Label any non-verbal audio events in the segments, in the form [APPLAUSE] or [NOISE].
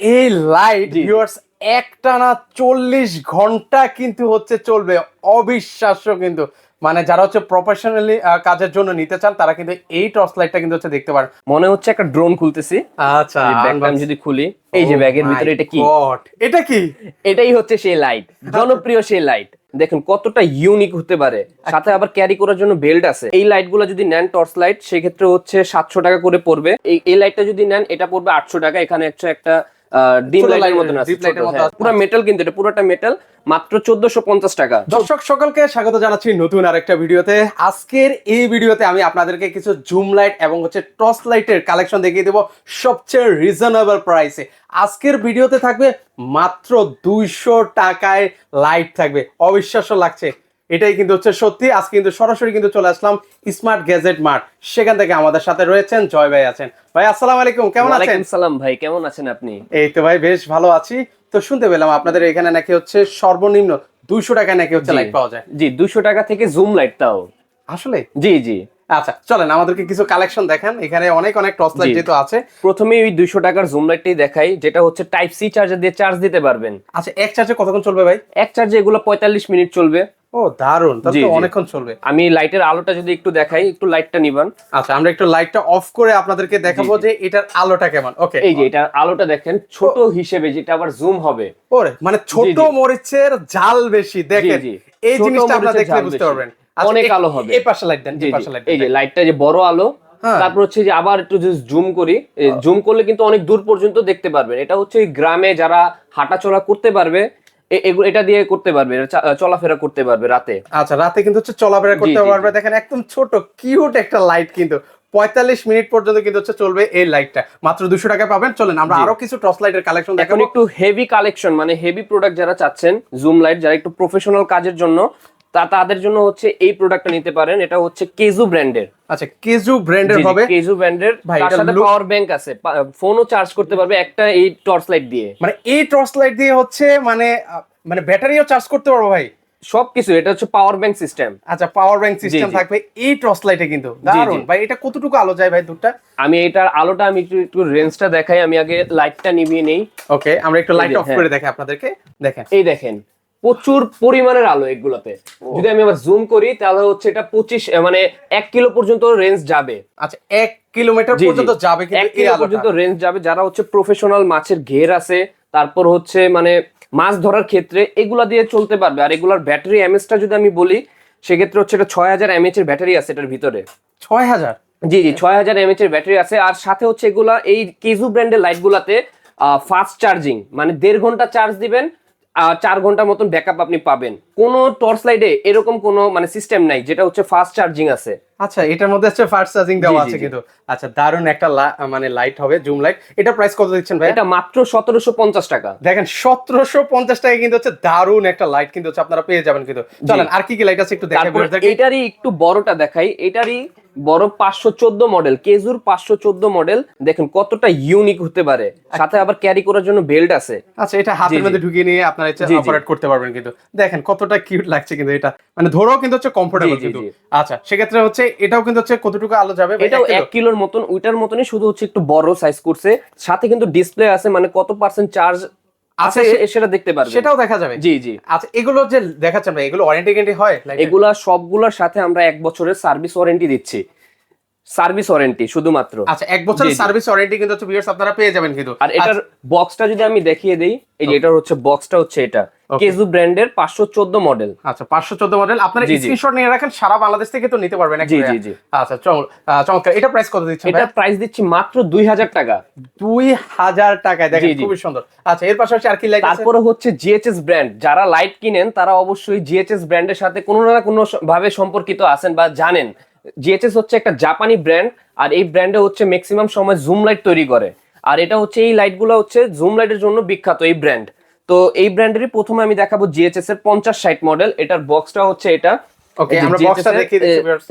এই light. Viewers একটানা চল্লিশ ঘণ্টা কিন্তু হচ্ছে চলবে। অবিশ্বাস্য কিন্তু। মানে যারা হচ্ছে প্রফেশনালি কাজের জন্য নিতে চান তারা কিন্তু এই টর্চ লাইটটা কিন্তু হচ্ছে দেখতে পারেন। মনে হচ্ছে একটা ড্রোন খুলতেছি। আচ্ছা ব্যাগটা যদি খুলি এই যে ব্যাগের ভিতরে এটা কি? এটা কি? এটাই হচ্ছে সেই লাইট [LAUGHS] জনপ্রিয় সেই লাইট দেখুন কতটা ইউনিক হতে পারে। সাথে আবার ক্যারি করার জন্য বেল্ট আছে। এই লাইটগুলো যদি নেন টর্চ লাইট সেক্ষেত্রে হচ্ছে সাতশো টাকা করে পড়বে। এই এই লাইটটা যদি নেন এটা পড়বে আটশো টাকা। এখানে একটা ডিম লাইটের মতন আছে মতো পুরো মেটাল কিন্তু এটা পুরোটা মেটাল মাত্র চোদ্দশো পঞ্চাশ টাকা। দর্শক সকলকে স্বাগত জানাচ্ছি নতুন আরেকটা ভিডিওতে। আজকের এই ভিডিওতে আমি আপনাদেরকে কিছু জুম লাইট এবং হচ্ছে টর্চ লাইটের কালেকশন দেখিয়ে দেবো সবচেয়ে রিজনেবল প্রাইসে আজকের ভিডিওতে থাকবে মাত্র দুইশো টাকায় লাইট থাকবে। অবিশ্বাস্য লাগছে। এটাই কিন্তু হচ্ছে সত্যি। আজকে কিন্তু সরাসরি কিন্তু চলে আসলাম স্মার্ট গ্যাজেট মার্ট সেখান থেকে আমাদের সাথে রয়েছেন জয় ভাই আছেন। ভাই আসসালামু আলাইকুম কেমন আছেন? সালাম ভাই কেমন আছেন আপনি? এই তো ভাই বেশ ভালো আছি। তো শুনতে পেলাম আপনাদের এখানে নাকি হচ্ছে সর্বনিম্ন দুইশো টাকায় নাকি হচ্ছে লাইট পাওয়া যায়। জি দুশো টাকা থেকে জুম লাইট তাও। আসলে? জি জি। আচ্ছা চলেন আমাদেরকে কিছু কালেকশন দেখেন। এখানে অনেক অনেক টর্চ লাইট। যেহেতু আছে। প্রথমে ওই দুইশো টাকার জুম লাইটটাই দেখাই যেটা হচ্ছে টাইপ সি চার্জার দিয়ে চার্জ দিতে পারবেন। আচ্ছা এক চার্জে কতক্ষণ চলবে ভাই? এক চার্জে এগুলো পঁয়তাল্লিশ মিনিট চলবে। ও দারুণ তাহলে। অনেকক্ষণ চলবে। আমি লাইটের আলোটা যদি একটু দেখাই একটু লাইটটা নিবান। আচ্ছা আমরা একটু লাইটটা অফ করে আপনাদেরকে দেখাবো। যে এটার আলোটা কেমন। ওকে এই যে এটা আলোটা দেখেন ছোট হিসেবে যেটা আবার জুম হবে। ওরে মানে ছোট। মরিচের জাল বেশি দেখেন। এই জিনিসটা আপনারা দেখলে বুঝতে পারবেন। আচ্ছা, অনেক আলো হবে। এই পাশে লাইট দেন এই পাশে লাইট এই যে লাইটটা যে বড় আলো হ্যাঁ। তারপর হচ্ছে যে আবার একটু যদি জুম করি। জুম করলে কিন্তু অনেক দূর পর্যন্ত দেখতে পারবেন। এটা হচ্ছে গ্রামে যারা হাঁটাচলা করতে পারবে এটা দিয়ে করতে পারবে চলাফেরা করতে পারবে রাতে। আচ্ছা রাতে কিন্তু হচ্ছে চলাফেরা করতে পারবে। দেখেন একদম ছোট কিউট একটা লাইট কিন্তু। পঁয়তাল্লিশ মিনিট পর্যন্ত কিন্তু হচ্ছে চলবে এই লাইটটা মাত্র দুশো টাকা পাবেন। চলেন আমরা আরও কিছু টর্চ লাইটের কালেকশন এখন একটু হেভি কালেকশন মানে হেভি প্রোডাক্ট যারা চাচ্ছেন জুম লাইট যারা একটু প্রফেশনাল কাজের জন্য তা তাদের জন্য হচ্ছে এই প্রোডাক্টটা নিতে পারেন। এটা হচ্ছে কেজু ব্র্যান্ডের আচ্ছা কেজু ব্র্যান্ডের হবে? কেজু ব্র্যান্ডের তার সাথে পাওয়ার ব্যাংক আছে। ফোনও চার্জ করতে পারবে একটা এই টর্চ লাইট দিয়ে। মানে এই টর্চ লাইট দিয়ে হচ্ছে মানে মানে ব্যাটারিও চার্জ করতে পারব ভাই? সবকিছু এটা হচ্ছে পাওয়ার ব্যাংক সিস্টেম আচ্ছা পাওয়ার ব্যাংক সিস্টেম থাকবে এই টর্চ লাইটে কিন্তু। দারুণ ভাই এটা কতটুকু আলো যায় ভাই দুধটা? আমি এটার আলোটা আমি একটু একটু রেঞ্জটা দেখাই আমি আগে লাইটটা নিভিয়ে নেই। ওকে আমরা একটু লাইট অফ হ্যাঁ। করে দেখাই আপনাদেরকে। দেখেন। এই দেখেন। প্রচুর পরিমাণের আলো এগুলোতে। যদি আমি আবার জুম করি তাহলে হচ্ছে এটা পঁচিশ মানে এক কিলো পর্যন্ত রেঞ্জ যাবে। আচ্ছা এক কিলোমিটার। পর্যন্ত যাবে এক কিলো পর্যন্ত রেঞ্জ যাবে। যারা হচ্ছে প্রফেশনাল মাছের ঘের আছে তারপর হচ্ছে মানে মাছ ধরার ক্ষেত্রে এগুলা দিয়ে চলতে পারবে। আর এগুলার ব্যাটারি এমএসটা যদি আমি বলি সেক্ষেত্রে হচ্ছে এটা ছয় হাজার এমএচ এর ব্যাটারি আছে এটার ভিতরে। ছয় হাজার? জি জি ছয় হাজার এমএচ এর ব্যাটারি আছে। আর সাথে হচ্ছে এগুলা এই কেজু ব্র্যান্ডের লাইট গুলাতে ফাস্ট চার্জিং মানে দেড় ঘণ্টা চার্জ দিবেন। চার ঘণ্টার মতন ব্যাকআপ আপনি পাবেন। কোনো টর্চ লাইটে এরকম কোনো মানে সিস্টেম নাই যেটা হচ্ছে ফাস্ট চার্জিং আছে। আচ্ছা এটার মধ্যে হচ্ছে ফাস্ট চার্জিং দেওয়া আছে কিন্তু। আচ্ছা দারুণ একটা মানে লাইট হবে জুম লাইট এটা প্রাইস কত দিচ্ছেন ভাই? এটা মাত্র সতেরোশো পঞ্চাশ টাকা। দেখেন সতেরোশো পঞ্চাশ টাকা কিন্তু হচ্ছে দারুণ একটা লাইট কিন্তু হচ্ছে আপনারা পেয়ে যাবেন কিন্তু। চলেন আর কি কি লাইট আছে একটু দেখাই এটারই একটু বড়টা দেখাই। এটারই বড় পাঁচশো চোদ্দ মডেল কেজুর পাঁচশো চোদ্দ মডেল দেখেন কতটা ইউনিক হতে পারে। সাথে আবার ক্যারি করার জন্য বেল্ট আছে। আচ্ছা এটা হাতের মধ্যে ঢুকিয়ে নিয়ে আপনারা। অপারেট করতে পারবেন কিন্তু। দেখেন কতটা কিউট লাগছে কিন্তু এটা। মানে ধরো কিন্তু হচ্ছে কমফোর্টেবল কিন্তু। আচ্ছা সেক্ষেত্রে হচ্ছে এটাও কিন্তু হচ্ছে কতটুকু আলো যাবে? এটাও এক কিলোর মতন ওইটার মতনই শুধু হচ্ছে একটু বড় সাইজ করছে। সাথে কিন্তু ডিসপ্লে আছে মানে কত পার্সেন্ট চার্জ আছে আছে, সেটা দেখতে পারবে। সেটাও দেখা যাবে। জি জি। আচ্ছা এগুলো যে দেখাচ্ছেন এগুলো ওয়ারেন্টি গ্যারান্টি হয়? এগুলা সবগুলোর সাথে আমরা এক বছরের সার্ভিস ওয়ারেন্টি দিচ্ছি। সার্ভিস ওয়ারেন্টি শুধুমাত্র। আচ্ছা এক বছরের। সার্ভিস ওয়ারেন্টি কিন্তু হচ্ছে ভিউয়ার্স আপনারা পেয়ে যাবেন কিন্তু। আর এটার বক্সটা যদি আমি দেখিয়ে দেই এই যে এটার হচ্ছে বক্সটা হচ্ছে এটা. কেজু ব্র্যান্ডের পাঁচশো চোদ্দ মডেল আচ্ছা পাঁচশো চোদ্দ মডেল আপনারা। স্ক্রিনশট নিয়ে রাখেন সারা বাংলাদেশ থেকে তো নিতে পারবেন জি। জি, জি। আচ্ছা চমৎ- চমৎকার। এটা প্রাইস কত দিচ্ছেন এটা প্রাইস দিচ্ছি মাত্র দুই হাজার টাকা। দুই হাজার টাকায়। দেখেন। খুবই সুন্দর। আচ্ছা এর পাশাপাশি আর কি লাইট আছে? তারপরে হচ্ছে জিএচএস ব্র্যান্ড যারা লাইট কিনেন তারা অবশ্যই জিএচএস ব্র্যান্ডের সাথে কোনো না কোনো ভাবে সম্পর্কিত আছেন বা জানেন। জিএচএস হচ্ছে একটা জাপানি ব্র্যান্ড আর এই ব্র্যান্ডে হচ্ছে ম্যাক্সিমাম সময় জুম লাইট তৈরি করে। আর এটা হচ্ছে এই লাইটগুলো হচ্ছে জুম লাইটের জন্য বিখ্যাত এই ব্র্যান্ড তো এই ব্র্যান্ডেরই প্রথমে আমি দেখাবো জিএচএস এর পঞ্চাশ ষাট মডেল এটার বক্সটা হচ্ছে এটা।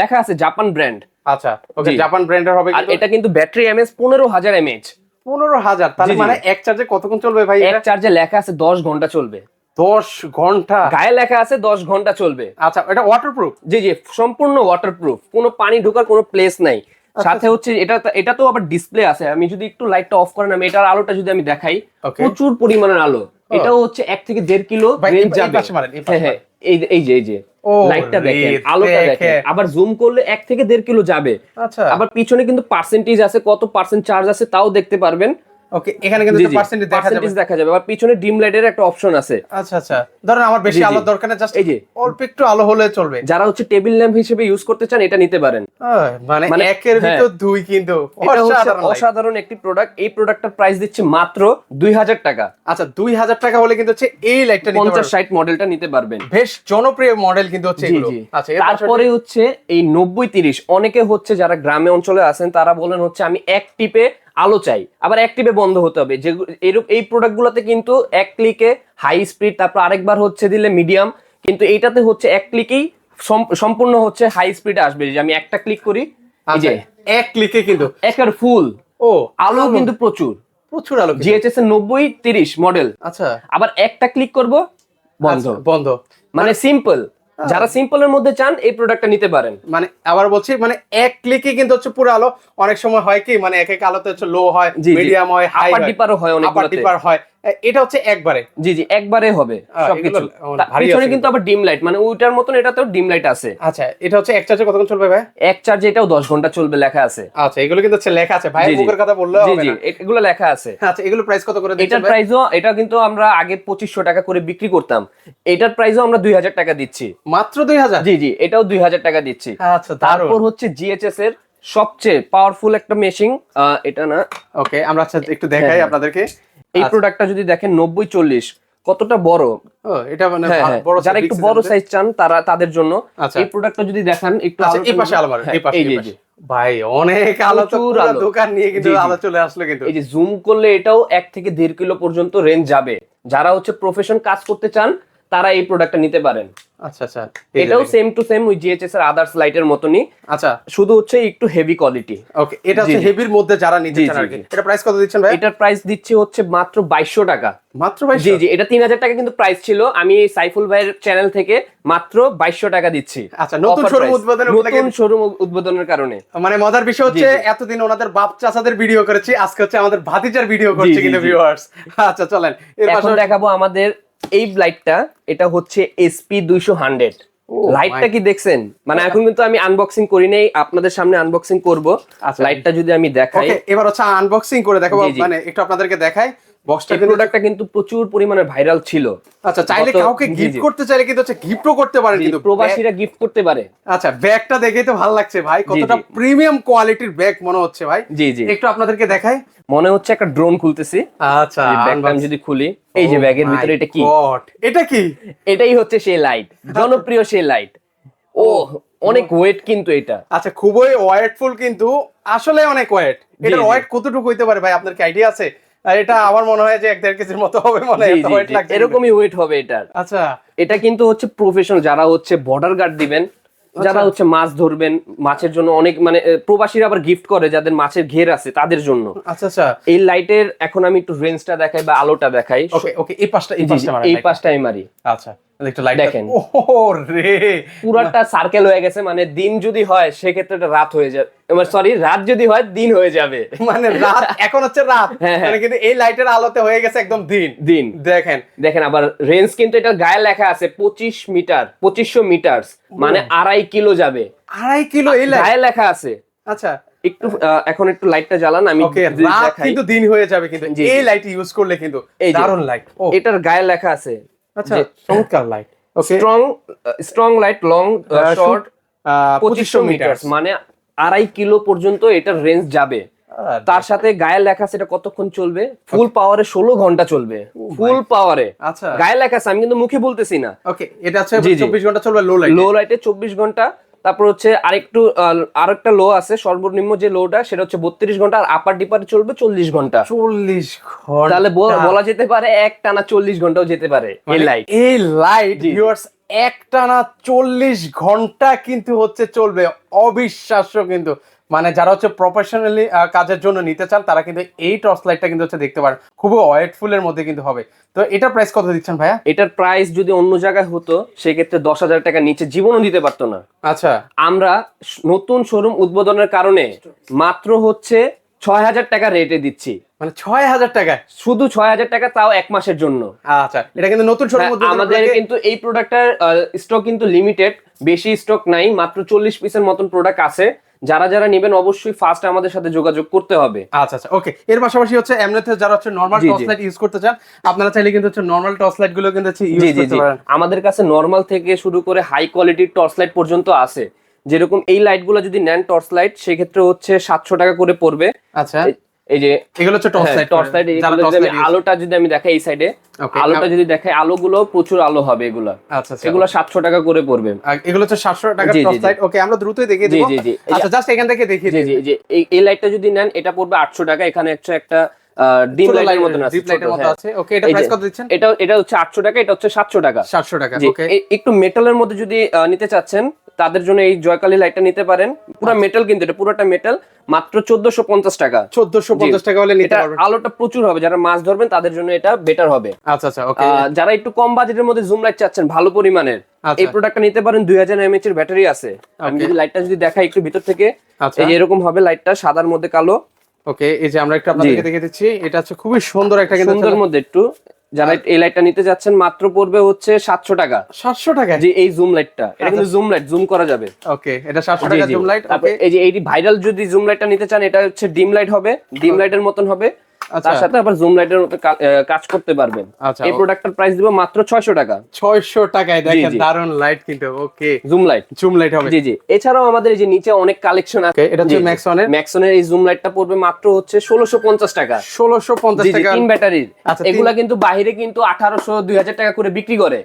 লেখা আছে জাপান ব্র্যান্ড আচ্ছা ওকে জাপান ব্র্যান্ডের হবে আর এটা কিন্তু ব্যাটারি এমএস পনেরো হাজার এমএচ পনেরো হাজার তাহলে। মানে এক চার্জে কতক্ষণ চলবে ভাই এক চার্জে লেখা আছে দশ ঘণ্টা চলবে। দশ ঘণ্টা। গায়ে লেখা আছে দশ ঘণ্টা চলবে। আচ্ছা এটা ওয়াটারপ্রুফ জি জি সম্পূর্ণ ওয়াটারপ্রুফ কোনো পানি ঢোকার কোনো প্লেস নাই। সাথে হচ্ছে এটা এটা তো আবার ডিসপ্লে আছে। আমি যদি একটু লাইটটা অফ করেন আমি এটার আলোটা যদি আমি দেখাই প্রচুর পরিমাণের আলো। এটাও হচ্ছে এক থেকে দেড় কিলো রেঞ্জ যাবে। এই হ্যাঁ হ্যাঁ এই এই যে এই যে লাইটটা দেখেন আলোটা দেখেন। আবার জুম করলে এক থেকে দেড় কিলো যাবে। আচ্ছা। আবার পিছনে কিন্তু পার্সেন্টেজ আছে কত পার্সেন্ট চার্জ আছে তাও দেখতে পারবেন। ওকে এখানে কিন্তু পার্সেন্টেজ দেখা যাবে। দেখা যাবে। পিছনে ডিম লাইটের একটা অপশন আছে। আচ্ছা আচ্ছা। ধরেন আমার বেশি। আলো দরকার না জাস্ট এই যে। অল্প একটু আলো হলে চলবে। যারা হচ্ছে টেবিল ল্যাম্প হিসেবে ইউজ করতে চান এটা নিতে পারেন। মানে মানে একের হ্যাঁ। ভিতর দুই কিন্তু অসাধারণ একটি প্রোডাক্ট এই প্রোডাক্টটার প্রাইস দিচ্ছে মাত্র দুই হাজার টাকা। আচ্ছা দুই হাজার টাকা হলে কিন্তু হচ্ছে এই লাইটটা নিতে পঞ্চাশ পারবেন ষাট মডেলটা নিতে পারবেন। বেশ জনপ্রিয় মডেল কিন্তু হচ্ছে এগুলো। আচ্ছা তারপরে হচ্ছে এই নব্বই তিরিশ। অনেকে হচ্ছে যারা গ্রামে অঞ্চলে আছেন তারা বলেন হচ্ছে আমি এক টিপে আলো চাই। আবার এক টিপে বন্ধ হতে হবে। যে এরূপ এই প্রোডাক্ট গুলোতে কিন্তু এক ক্লিকে হাই স্পিড তারপর আরেকবার হচ্ছে দিলে মিডিয়াম কিন্তু এইটাতে হচ্ছে এক ক্লিকেই সম্পূর্ণ হচ্ছে হাই স্পিডে আসবে। যে আমি একটা ক্লিক করি এই আচ্ছা যে এক ক্লিকে কিন্তু একের ফুল ও আলো। কিন্তু প্রচুর। প্রচুর আলো। জিএচএস এর নব্বই তিরিশ মডেল আচ্ছা। আবার একটা ক্লিক করব বন্ধ। আচ্ছা, বন্ধ। মানে সিম্পল যারা সিম্পল এর মধ্যে চান এই প্রোডাক্টটা নিতে পারেন। মানে আবার বলছি মানে এক ক্লিকে কিন্তু হচ্ছে পুরো আলো। অনেক সময় হয় কি মানে এক এক আলোতে হচ্ছে লো হয়। মিডিয়াম হয় হাই হয়। ডিপারও হয় আপার ডিপার হয়। এটা হচ্ছে একবারে। জি জি একবারে হবে সবকিছু। পিছনে কিন্তু। আবার ডিম লাইট মানে ওইটার মতন এটাতেও ডিম লাইট আছে। আচ্ছা এটা হচ্ছে এক চার্জে কতক্ষণ চলবে ভাই? এক চার্জে এটাও দশ ঘণ্টা চলবে লেখা আছে। আচ্ছা এগুলো কিন্তু হচ্ছে লেখা আছে। ভাই। মুখের কথা বললেও জি হবে জি না। এগুলো লেখা আছে। আচ্ছা এগুলো প্রাইস কত করে এটার দিচ্ছেন প্রাইসও এটা কিন্তু আমরা আগে পঁচিশশো টাকা করে বিক্রি করতাম। এটার প্রাইসও আমরা দুই হাজার টাকা দিচ্ছি। মাত্র দুই হাজার? জি জি এটাও দুই হাজার টাকা দিচ্ছি। আচ্ছা তারপর হচ্ছে জিএচএস এর সবচেয়ে পাওয়ারফুল একটা মেশিন এটা না। ওকে আমরা আচ্ছা একটু দেখাই হ্যাঁ। আপনাদেরকে। এই আচ্ছা। প্রোডাক্টটা যদি দেখেন নব্বই চল্লিশ কতটা বড় ও এটা মানে হ্যাঁ, হ্যাঁ। বড় যারা একটু বড় সাইজ চান তারা তাদের জন্য আচ্ছা। এই প্রোডাক্টটা যদি দেখেন একটু আচ্ছা এই পাশে আলমারি হ্যাঁ, এই পাশে এই। ভাই অনেক আলো তো পুরো দোকান নিয়ে কিন্তু। আলো চলে আসলো কিন্তু এই যে জুম করলে এটাও এক থেকে দেড় কিলো পর্যন্ত রেঞ্জ যাবে যারা হচ্ছে প্রফেশন কাজ করতে চান তারা এই প্রোডাক্টটা নিতে পারেন। আচ্ছা আচ্ছা। এটাও সেম টু সেম ওই জিএচএস এর আদার্স লাইটের মতনই। আচ্ছা। শুধু হচ্ছে একটু হেভি কোয়ালিটি ওকে এটা হচ্ছে। হেভির মধ্যে যারা নিতে চান। এটা প্রাইস কত দিচ্ছেন ভাই? এটার প্রাইস দিচ্ছি হচ্ছে মাত্র বাইশশো টাকা। মাত্র ভাই জি জি এটা তিন হাজার টাকা কিন্তু প্রাইস ছিল। আমি সাইফুল ভাইয়ের চ্যানেল থেকে মাত্র বাইশশো টাকা দিচ্ছি। আচ্ছা, নতুন price। উদ্বোধনের নতুন শোরুম উদ্বোধনের কারণে। মানে মজার বিষয় হচ্ছে। এতদিন ওনাদের বাপ চাচাদের ভিডিও করেছি আজকে হচ্ছে আমাদের ভাতিজার ভিডিও করছে কিন্তু ভিউয়ার্স আচ্ছা চলেন। এর পাশাপাশি দেখাবো আমাদের এই লাইটটা এটা হচ্ছে এসপি দুইশো হান্ড্রেড লাইটটা কি দেখছেন? মানে এখন কিন্তু আমি আনবক্সিং করি নাই আপনাদের সামনে আনবক্সিং করব। আচ্ছা। লাইটটা যদি আমি দেখাই। এবার হচ্ছে আনবক্সিং করে দেখাবো। মানে একটু আপনাদেরকে দেখাই। বক্সটা প্রোডাক্টটা কিন্তু প্রচুর পরিমাণে ভাইরাল ছিল। আচ্ছা চাইলে কাউকে গিফট করতে চাইলে কিন্তু হচ্ছে গিফটও করতে পারেন জি, কিন্তু প্রবাসীরা গিফট করতে পারে। আচ্ছা ব্যাগটা দেখেই তো ভালো লাগছে ভাই। কতটা প্রিমিয়াম কোয়ালিটির ব্যাগ মনে হচ্ছে ভাই। জি জি। একটু আপনাদেরকে দেখাই। মনে হচ্ছে একটা ড্রোন খুলতেছি। আচ্ছা ব্যাগটা আমি যদি খুলি এই যে Oh ব্যাগের ভিতরে এটা কি? এটা কি? এটাই হচ্ছে সেই লাইট জনপ্রিয় সেই লাইট ও অনেক ওয়েট কিন্তু এটা। আচ্ছা খুবই ওয়েটফুল কিন্তু আসলে অনেক ওয়েট এটা ওয়েট কতটুকু হইতে পারে ভাই? আপনার কি আইডিয়া আছে? আর এটা আমার মনে হয় যে এক দেড় কেজির মতো হবে মনে হয়। এরকমই ওয়েট হবে এটার। আচ্ছা। এটা কিন্তু হচ্ছে প্রফেশনাল যারা হচ্ছে বর্ডার গার্ড দিবেন যারা হচ্ছে মাছ ধরবেন মাছের জন্য অনেক মানে প্রবাসীরা আবার গিফট করে যাদের মাছের ঘের আছে তাদের জন্য। আচ্ছা আচ্ছা। এই লাইটের এখন আমি একটু রেঞ্জটা দেখাই বা আলোটা দেখাই। ওকে ওকে এই পাশটা এই পাশটা এই। পাশটা আমি মারি। আচ্ছা। দেখেন। পুরাটা সার্কেল হয়ে গেছে মানে দিন যদি হয় সেক্ষেত্রে এটা রাত হয়ে যাবে। সরি রাত যদি হয় দিন হয়ে যাবে। মানে রাত এখন হচ্ছে রাত। [LAUGHS] হ্যাঁ, হ্যাঁ। মানে কিন্তু এই লাইটের আলোতে হয়ে গেছে একদম দিন। দিন। দেখেন। দেখেন আবার রেঞ্জ কিন্তু এটা গায়ে লেখা আছে পঁচিশ মিটার পঁচিশশো মিটার মানে আড়াই কিলো যাবে। আড়াই কিলো এই গায়ে লেখা আছে। আচ্ছা। একটু এখন একটু লাইটটা জ্বালান আমি। কিন্তু দিন হয়ে যাবে কিন্তু। এই লাইট ইউজ করলে কিন্তু। দারুণ লাইট এটার গায়ে লেখা আছে আচ্ছা চমৎকার light okay strong strong light long short পঁচিশশো মিটার মানে আড়াই কিলো পর্যন্ত এটার রেঞ্জ যাবে। তার সাথে গায়ে লেখা সেটা কতক্ষণ চলবে? ফুল পাওয়ারে ষোলো ঘণ্টা চলবে। ফুল পাওয়ারে আচ্ছা। গায়ে লেখা আমি কিন্তু মুখে বলতেছি না। ওকে এটা জি। চব্বিশ ঘণ্টা চলবে লো লাইট লো লাইটে চব্বিশ ঘণ্টা তারপর হচ্ছে আরেকটু আর আরেকটা লো আছে সর্বনিম্ন যে লোটা সেটা হচ্ছে বত্রিশ ঘণ্টা আর আপার ডিপার চলবে চল্লিশ ঘণ্টা। চল্লিশ ঘণ্টা। তাহলে বলা যেতে পারে এক টানা চল্লিশ ঘন্টাও যেতে পারে এই মানে লাইট এই লাইট জি। এক একটানা চল্লিশ ঘণ্টা কিন্তু হচ্ছে চলবে। অবিশ্বাস্য কিন্তু। মানে যারা হচ্ছে প্রফেশনালি কাজের জন্য নিতে চান তারা কিন্তু এই টর্চ লাইটটা কিন্তু হচ্ছে দেখতে পারেন। খুবই ওয়েটফুলের মধ্যে কিন্তু হবে। তো এটার প্রাইস কত দিচ্ছেন ভাইয়া? এটার প্রাইস যদি অন্য জায়গায় হতো সেক্ষেত্রে দশ হাজার টাকা নিচে জীবনও দিতে পারতো না। আচ্ছা। আমরা নতুন শোরুম উদ্বোধনের কারণে মাত্র হচ্ছে ছয় হাজার টাকা রেটে দিচ্ছি। মানে ছয় হাজার টাকায় শুধু ছয় হাজার টাকা তাও এক মাসের জন্য। আচ্ছা এটা কিন্তু নতুন হ্যাঁ, আমাদের কিন্তু এই প্রোডাক্টটার স্টক কিন্তু লিমিটেড বেশি স্টক নাই মাত্র চল্লিশ পিসের মতন প্রোডাক্ট আছে। যারা যারা নেবেন অবশ্যই ফার্স্ট আমাদের সাথে যোগাযোগ করতে হবে। আচ্ছা আচ্ছা ওকে এর পাশাপাশি হচ্ছে এমনিতে যারা হচ্ছে নর্মাল টর্চ লাইট ইউজ করতে চান আপনারা চাইলে কিন্তু হচ্ছে নর্মাল টর্চ লাইটগুলো কিন্তু হচ্ছে ইউজ করতে পারেন। আমাদের কাছে নর্মাল থেকে শুরু করে হাই কোয়ালিটির টর্চ লাইট পর্যন্ত আছে। যেরকম এই লাইটগুলো যদি নেন টর্চ লাইট সেক্ষেত্রে হচ্ছে সাতশো টাকা করে পড়বে। আচ্ছা। এই- যে এগুলো হচ্ছে torch light torch light light আলোটা যদি আমি দেখাই এই সাইডে আলোটা যদি দেখাই আলোগুলো প্রচুর আলো হবে এগুলা। আচ্ছা আচ্ছা এগুলো সাতশো টাকা করে পড়বে। এগুলো হচ্ছে সাতশো টাকার জি, জি, টর্চ। লাইট ওকে আমরা দ্রুতই দেখিয়ে জি। আচ্ছা জাস্ট এখান থেকে দেখিয়ে জি দিই জি জি। এই লাইটটা যদি নেন এটা পড়বে আটশো টাকা। এখানে হচ্ছে একটা ডিম লাইটের মতন আছে মতো হ্যাঁ। আছে। ওকে এটা প্রাইস কত দিচ্ছেন? এটা এটা হচ্ছে আটশো টাকা এটা হচ্ছে সাতশো টাকা। সাতশো টাকা ওকে একটু মেটালের মধ্যে যদি নিতে চাচ্ছেন তাদের জন্য এই জয়কালী লাইটটা নিতে পারেন। পুরো আচ্ছা। মেটাল কিন্তু এটা পুরোটা মেটাল মাত্র চোদ্দশো পঞ্চাশ টাকা। চোদ্দশো পঞ্চাশ টাকা হলে নিতে পারবেন। আলোটা প্রচুর হবে যারা মাছ ধরবেন তাদের জন্য এটা বেটার হবে। আচ্ছা আচ্ছা ওকে যারা একটু কম বাজেটের মধ্যে জুম লাইট চাচ্ছেন ভালো পরিমাণের আচ্ছা। এই প্রোডাক্টটা নিতে পারেন দুই হাজার এমএচ এর ব্যাটারি আছে। আমি যদি লাইটটা যদি দেখাই একটু ভিতর থেকে আচ্ছা। এরকম হবে লাইটটা সাদার মধ্যে কালো। ওকে এই যে আমরা একটু আপনাদেরকে দেখিয়ে দিচ্ছি এটা হচ্ছে খুবই সুন্দর একটা কিন্তু সুন্দর মধ্যে একটু যারা এই লাইটটা নিতে যাচ্ছেন মাত্র পড়বে হচ্ছে সাতশো টাকা। সাতশো টাকা যে এই জুম লাইটটা এটা কিন্তু জুম লাইট জুম করা যাবে। ওকে এটা সাতশো টাকা জুম লাইট এই যে এই ভাইরাল যদি জুম লাইটটা নিতে চান এটা হচ্ছে ডিম লাইট হবে। ডিম লাইটের মতন হবে। তার সাথে আবার জুম লাইটের মতো কাজ করতে পারবেন। আচ্ছা। এই প্রোডাক্টটার প্রাইস দিব মাত্র ছয়শো টাকা। ছয়শো টাকায় দেখেন দারুণ লাইট কিন্তু okay zoom light zoom light হবে। জি জি। এছাড়াও আমাদের এই যে নিচে অনেক কালেকশন আছে। এটা হচ্ছে। ম্যাক্সনের ম্যাক্সনের এই জুম লাইটটা পড়বে মাত্র হচ্ছে ষোলোশো পঞ্চাশ টাকা। ষোলোশো পঞ্চাশ জি, জি, টাকা। তিন ব্যাটারির আচ্ছা, এগুলা কিন্তু বাইরে কিন্তু আঠারোশো দুই হাজার টাকা করে বিক্রি করে।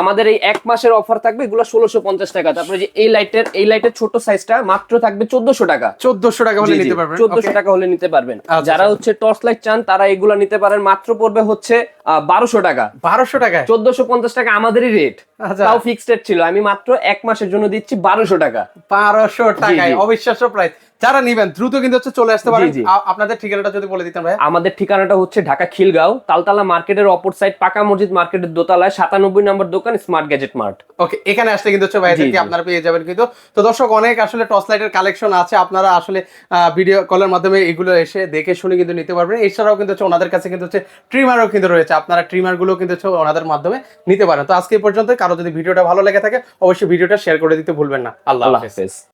আমাদের এই এক মাসের অফার থাকবে এগুলো ষোলোশো পঞ্চাশ টাকা। তারপরে যে এই লাইটের এই লাইটের ছোট সাইজটা মাত্র থাকবে চোদ্দশো টাকা। চোদ্দশো টাকা হলে নিতে পারবেন। চোদ্দশো টাকা হলে নিতে পারবেন। যারা আচ্ছা। হচ্ছে টর্চ লাইট চান তারা এগুলো নিতে পারেন। মাত্র পড়বে হচ্ছে বারোশো টাকা। বারোশো টাকায়? চোদ্দশো পঞ্চাশ টাকা আমাদেরই রেট আচ্ছা। তাও ফিক্সড রেট ছিল। আমি মাত্র এক মাসের জন্য দিচ্ছি বারোশো টাকা। বারোশো টাকায়। অবিশ্বাস্য প্রাইস যারা নিবেন দ্রুত কিন্তু হচ্ছে চলে আসতে পারেন। আপনাদের ঠিকানাটা যদি বলে ভাই আমাদের ঠিকানাটা হচ্ছে ঢাকা খিলগাঁও তালতলা মার্কেটের অপর সাইড পাকা মসজিদ মার্কেটের দোতলায় সাতানব্বই নম্বর দোকান স্মার্ট গ্যাজেট মার্ট ওকে এখানে আসলে কিন্তু হচ্ছে জি। আপনারা পেয়ে যাবেন কিন্তু। তো দর্শক অনেক আসলে টর্চ লাইটের কালেকশন আছে। আপনারা আসলে ভিডিও কলের মাধ্যমে এগুলো এসে দেখে শুনে কিন্তু নিতে পারবেন। এছাড়াও কিন্তু হচ্ছে ওনাদের কাছে কিন্তু হচ্ছে ট্রিমারও কিন্তু রয়েছে। আপনারা ট্রিমারগুলো কিন্তু ওনাদের মাধ্যমে নিতে পারেন। তো আজকে পর্যন্ত কারও যদি ভিডিওটা ভালো লেগে থাকে অবশ্যই ভিডিওটা শেয়ার করে দিতে ভুলবেন না। আল্লাহ হাফেজ।